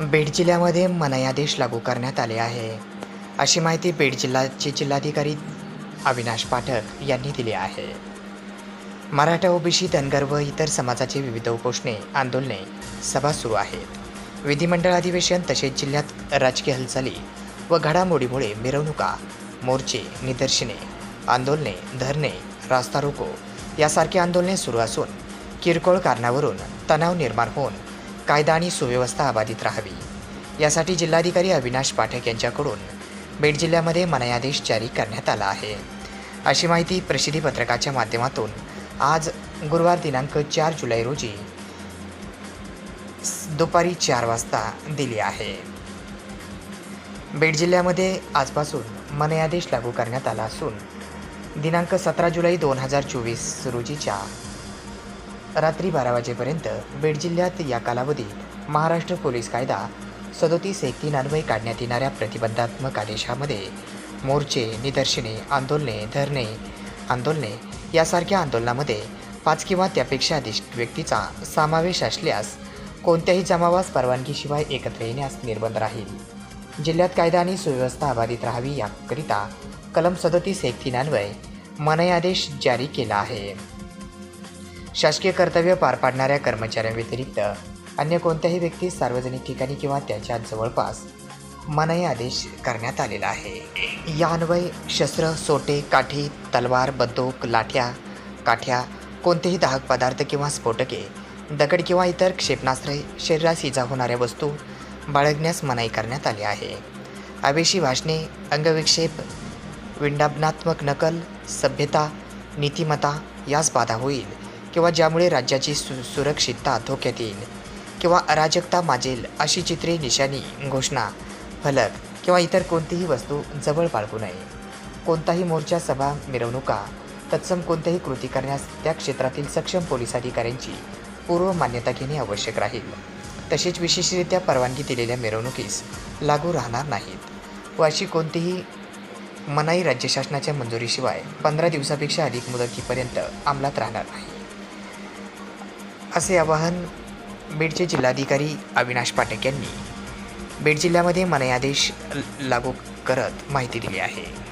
बीड जिल्ह्यामध्ये मनायादेश लागू करण्यात आले आहे. अशी माहिती बीड जिल्ह्याचे जिल्हाधिकारी अविनाश पाठक यांनी दिली आहे. मराठा ओबीसी धनगर व इतर समाजाचे विविध उपोषणे आंदोलने सभा सुरू आहेत. विधिमंडळ अधिवेशन तसेच जिल्ह्यात राजकीय हालचाली व घडामोडीमुळे मिरवणुका मोर्चे निदर्शने आंदोलने धरणे रास्ता रोको यासारखी आंदोलने सुरू असून किरकोळ कारणावरून तणाव निर्माण होऊन कायदा आणि सुव्यवस्था अबाधित राहावी. यासाठी जिल्हाधिकारी अविनाश पाठक यांच्याकडून बीड जिल्ह्यामध्ये मनायादेश जारी करण्यात आला आहे. अशी माहिती प्रसिद्धी पत्रकाच्या माध्यमातून आज गुरुवार दिनांक चार जुलै रोजी दुपारी चार वाजता दिली आहे. बीड जिल्ह्यामध्ये आजपासून मनयादेश लागू करण्यात आला असून दिनांक सतरा जुलै दोन हजार चोवीस रोजीच्या रात्री बारा वाजेपर्यंत बीड जिल्ह्यात या कालावधीत महाराष्ट्र पोलीस कायदा सदोतीस एक तीन अन्वये काढण्यात येणाऱ्या प्रतिबंधात्मक आदेशामध्ये मोर्चे निदर्शने आंदोलने धरणे आंदोलने यासारख्या आंदोलनामध्ये पाच किंवा त्यापेक्षा अधिक व्यक्तीचा समावेश असल्यास कोणत्याही जमावास परवानगीशिवाय एकत्र येण्यास निर्बंध राहील. जिल्ह्यात कायदा आणि सुव्यवस्था अबाधित राहावी याकरिता कलम सदोतीस एक तीन मनाई आदेश जारी केला आहे. शासकीय कर्तव्य पार पाडणाऱ्या कर्मचाऱ्यांव्यतिरिक्त अन्य कोणत्याही व्यक्तीस सार्वजनिक ठिकाणी किंवा त्याच्या जवळपास मनाई आदेश करण्यात आलेला आहे. या अन्वये शस्त्र सोटे काठी तलवार बंदूक लाठ्या काठ्या कोणतेही दाहक पदार्थ किंवा स्फोटके दगड किंवा इतर क्षेपणास्त्रे शरीरास इजा होणाऱ्या वस्तू बाळगण्यास मनाई करण्यात आली आहे. आवेशी भाषणे अंगविक्षेप विंडापनात्मक नकल सभ्यता नीतिमत्ता यास बाधा होईल. किंवा ज्यामुळे राज्याची सु सुरक्षितता धोक्यात येईल. किंवा अराजकता माजेल अशी चित्रे निशाणी घोषणा फलक किंवा इतर कोणतीही वस्तू जवळ बाळगू नये. कोणताही मोर्चा सभा मिरवणुका तत्सम कोणत्याही कृती करण्यास त्या क्षेत्रातील सक्षम पोलीस अधिकाऱ्यांची पूर्व मान्यता घेणे आवश्यक राहील. तसेच विशेषरित्या परवानगी दिलेल्या मिरवणुकीस लागू राहणार नाहीत व अशी कोणतीही मनाई राज्य शासनाच्या मंजुरीशिवाय पंधरा दिवसापेक्षा अधिक मुदतीपर्यंत अंमलात राहणार नाही. असे आवाहन बीडचे जिल्हाधिकारी अविनाश पाठक यांनी. बीड जिल्ह्यामध्ये मनयादेश लागू करत माहिती दिली आहे.